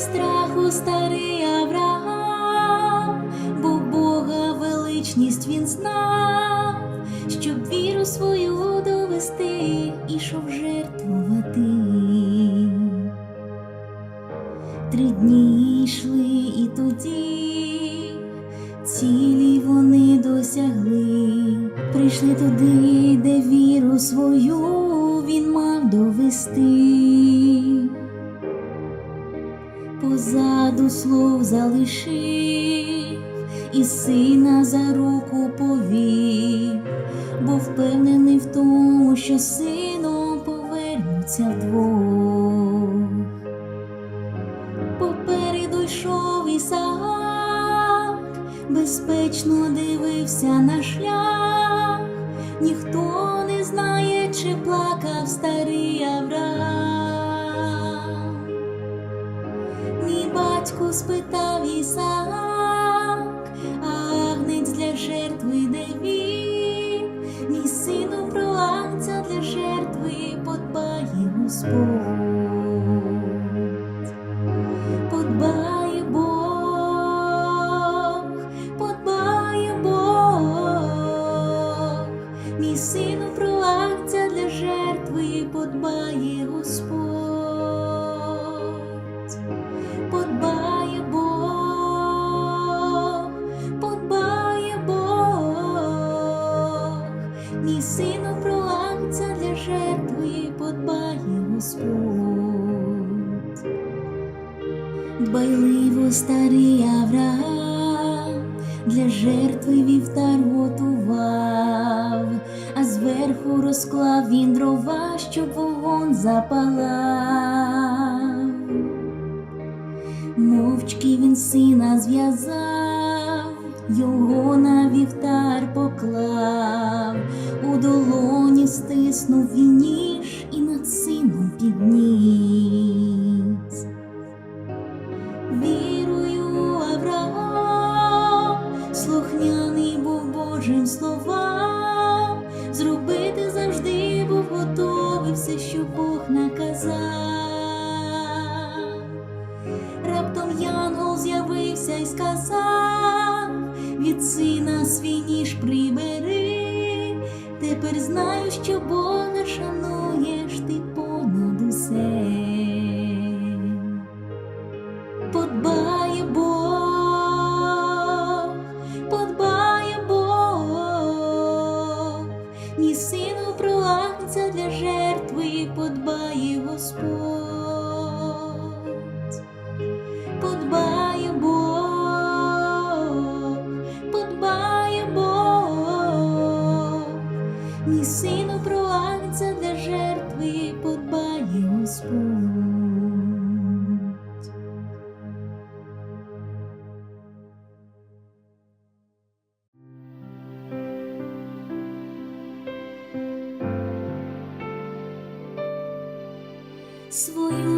страху старий Авраам, бо Бога величність він знав, щоб віру свою довести, ішов жертвувати. Три дні слов залишив і сина за руку повів, бо впевнений в тому, що сином повернуться вдвох. Попереду йшов Ісаак, безпечно дивився на шлях, ніхто не знає, чи плакав старий Авраам. Батько спитав Ісаак, а агнець для жертви де він, мій сину про агнця для жертви подбає Господь. Дбайливо старий Авраам для жертви вівтар готував, а зверху розклав він дрова, щоб вогонь запалав. Мовчки він сина зв'язав, його на вівтар поклав, у долоні стиснув він готовий все, що Бог наказав. Раптом янгол з'явився і сказав, від сина свій ніж прибери, тепер знаю, що Бога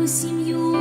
сім'ю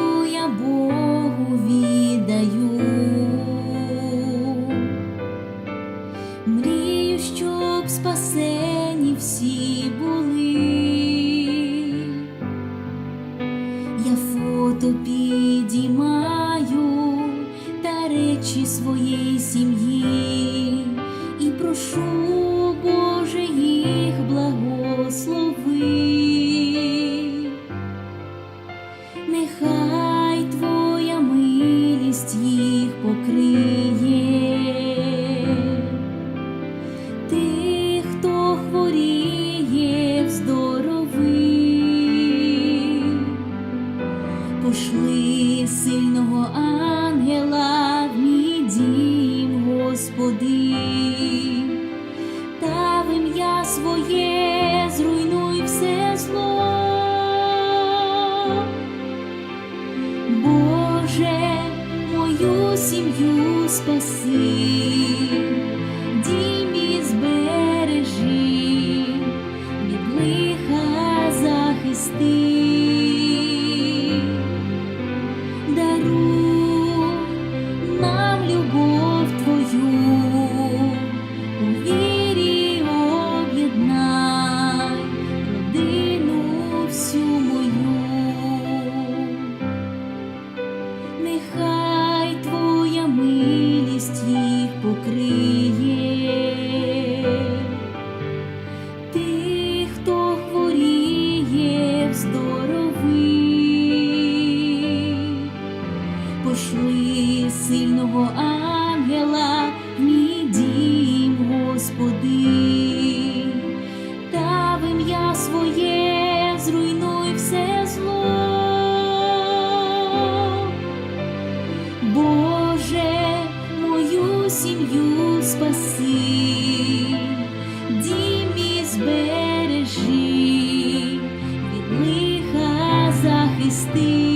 these things.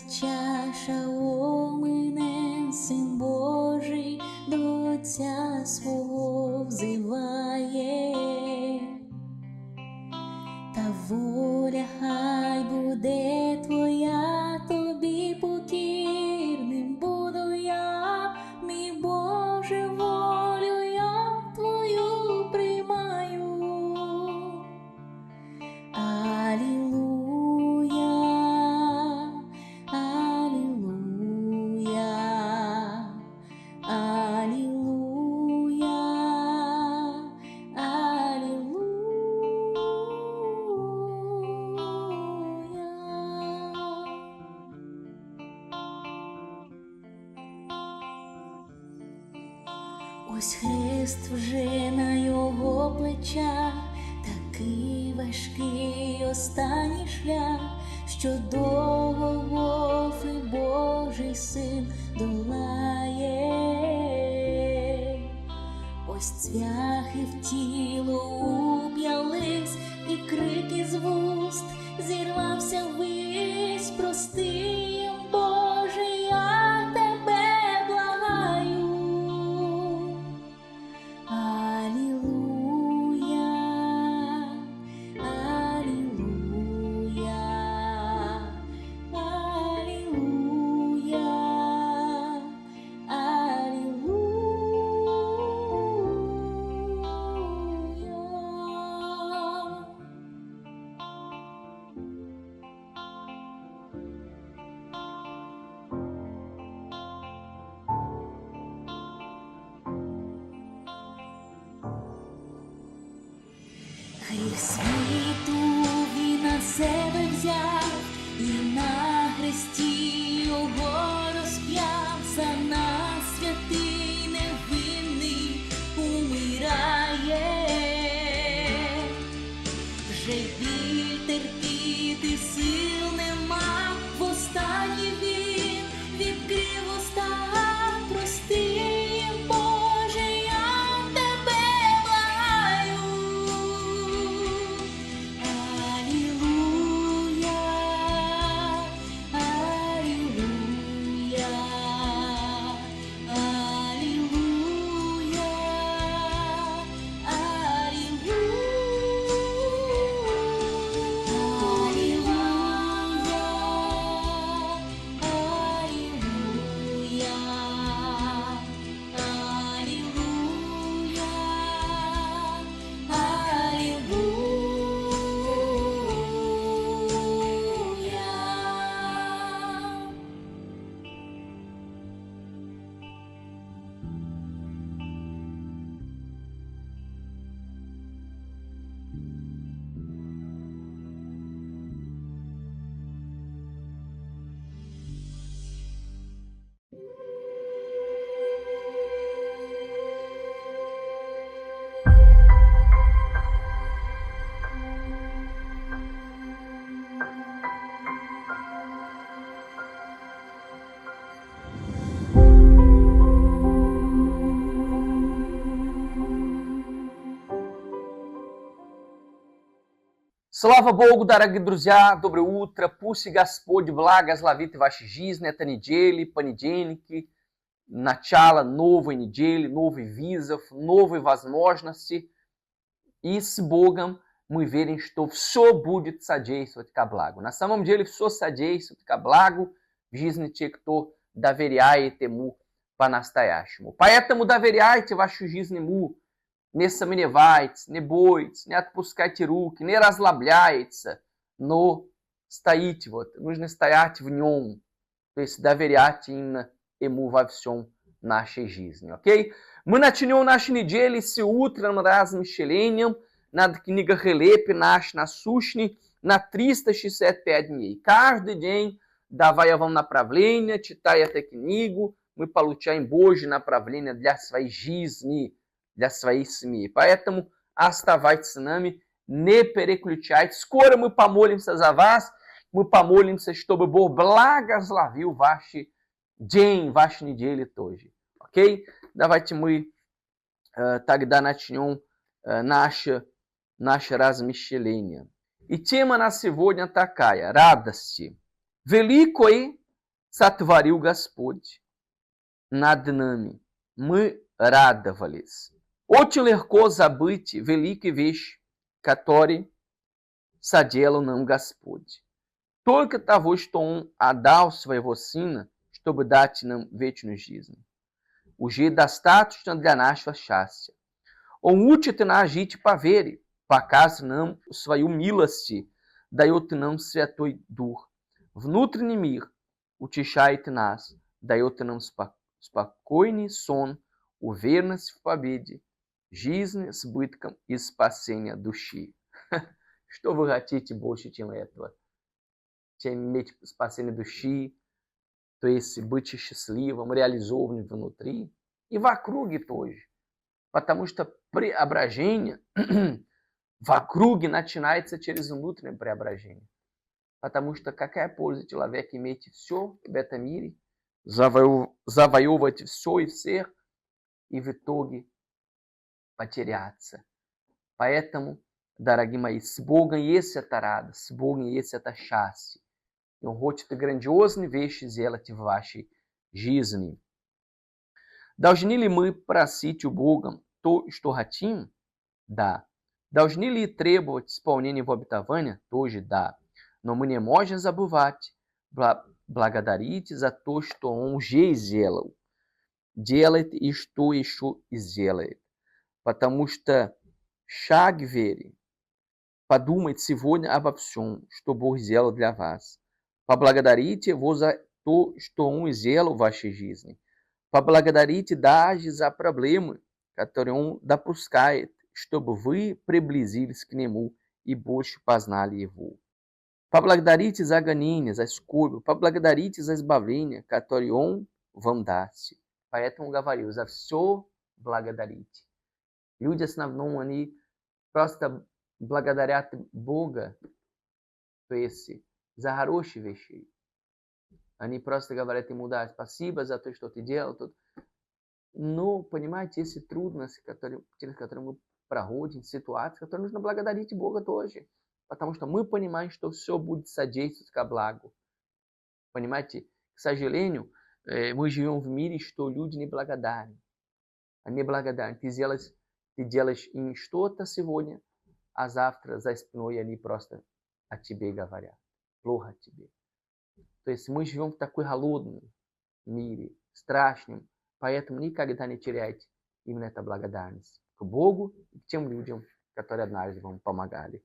Cha You. Слава Богу, дорогие друзья! Доброе утро! Пусть Господь благословит ваши жизни. Это недели, понедельники, начало новой недели, новых визов, новые возможности. И с Богом мы верим, что все будет содействовать ко благу. На самом деле, все содействует ко благу в жизни тех, кто доверяет Ему по-настоящему. Поэтому доверяйте вашу жизнь Ему. Не сомневайтесь, не бойтесь, не отпускайте руки, не расслабляйтесь, но стоите вот, нужно стоять в Нем, то есть доверять именно Ему во всем нашей жизни, ok? Мы начнем нашу неделю с утром размышлением над книгой Релепи наш насущный на 365 дней. Каждый день, давая вам направление, читая эту книгу, мы получаем Божье направление для своей жизни, для своей семьи. Поэтому оставайтесь с нами, не переключайтесь. Скоро мы помолимся за вас, мы помолимся, чтобы Бог благословил ваш день, ваши недели тоже. Окей? Давайте мы э, тогда начнем э, наше, наше размышление. И тема на сегодня такая – радости. Великой сотворил Господь над нами. Мы радовались. Очень легко забыть великие вещи, которые соделал нам Господь. Только того, что Он отдал своего Сына, чтобы дать нам вечную жизнь. Уже достаточно для нашего счастья. Он учит нас жить по вере, показ нам свою милость, дает нам Святой Дух. Внутренний мир утешает нас, дает нам спокойный сон, уверенность в победе, жизнь с бытком и спасение души. Что вы хотите больше, чем этого? Чем иметь спасение души, то есть быть счастливым, реализованным внутри и вокруг тоже. Потому что преображение вокруг начинается через внутреннее преображение. Потому что какая польза человек иметь все в этом мире, завоевывать все и всех, и в итоге потеряться. Поэтому, дорогие мои, с Богом есть эта радость, с Богом есть это счастье. И Он хочет грандиозные вещи сделать в вашей жизни. Должны ли мы просить у Бога то, что хотим? Да. Должны ли требовать исполнения в обетования? Тоже да. Но мы не можем забывать благодарить за то, что Он уже сделал. Делает и что еще сделает потому что шаг веры. Подумайте сегодня обо всем, что Бог сделал для вас. Поблагодарите Его за то, что Он сделал в вашей жизни. Поблагодарите даже за проблемы, которые Он допускает, чтобы вы приблизились к Нему и больше познали Его. Поблагодарите за гонение, за скорбь, поблагодарите за избавление, которое Он вам даст. Поэтому говорю, за все благодарите. Люди в основном, они просто благодарят Бога, то есть за хорошие вещи. Они просто говорят ему, да, спасибо за то, что ты делал. Тут. Но, понимаете, эти трудности, которые, через которые мы проходим, ситуации, которые нужно благодарить Бога тоже. Потому что мы понимаем, что все будет содействовать ко благу. Понимаете? К сожалению, э, мы живем в мире, что люди неблагодарны. Они неблагодарны. Ты сделаешь ты делаешь им что-то сегодня, а завтра за спиной они просто о тебе говорят. Плохо тебе. То есть мы живем в такой холодном мире, страшном, поэтому никогда не теряйте именно эту благодарность к Богу и к тем людям, которые однажды вам помогали.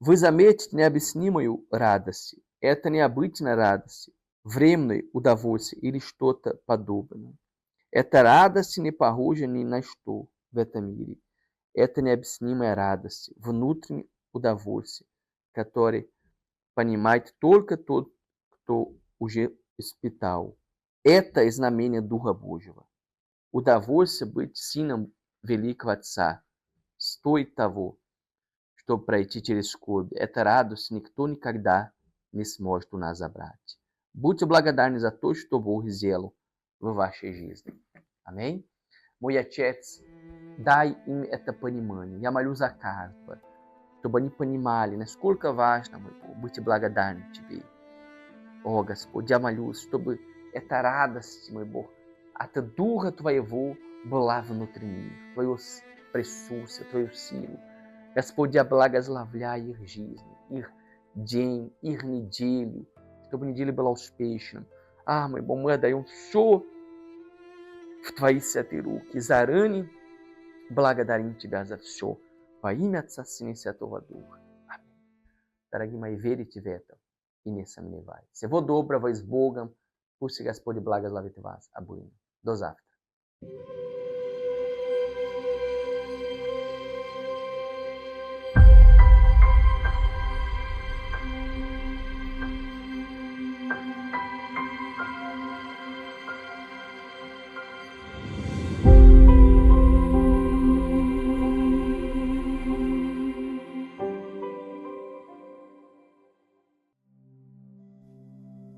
Вы заметите необъяснимую радость. Это необычная радость, временное удовольствие или что-то подобное. Эта радость не похожа ни на что Vetamire, etne absinim eradace, vnutrim udavurse, catore panimait tolca todo o uge hospital. Eta esnamenia durra bujva. Udavurse britsinam velik vatsar. Stoi tavo. Estou para ititirescurb. Etarado sinictoni cagdar. Nesmosto nazabrate. Bute blagadar nisatos tobou rizelo. Vavachegisne. Amém? нас забрать. Будьте благодарны за то, что Бог сделал в вашей жизни. Амém? Мой Отец дай им это понимание. Я молю за каждого. чтобы они понимали, насколько важно, мой Бог, быть благодарным Тебе. О, Господь, я молюсь, чтобы эта радость, мой Бог, от Духа Твоего была внутри них, Твое с- присутствие, Твою силу. Господь, я благословляю их жизнь, их день, их неделю, чтобы неделя была успешным. А, мой Бог, мы отдаем все Vaisyateru, Kizarani, Blagadarinti Gazafsho, Vaimatsassinesyatovadur. Amém. Taragimai veritiveta, inesaminevai. Sevodobra, vaisbogam, de blagas lavetivas, aburim. Dosafta.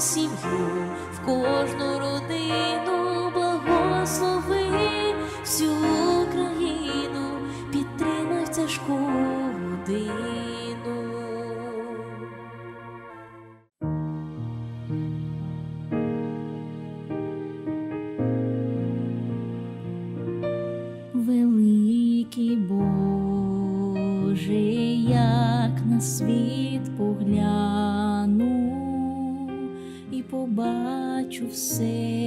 сім'ю, в кожну родину благослови всю Україну, підтримай в тяжку годину. Побачу все,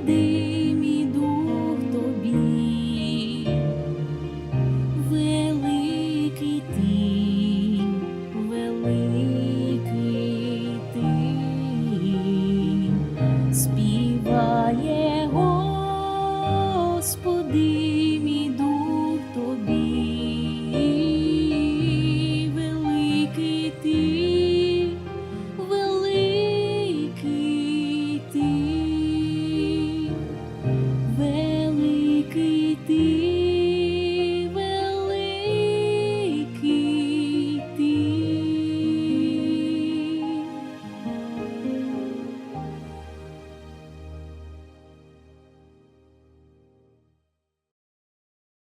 Господи,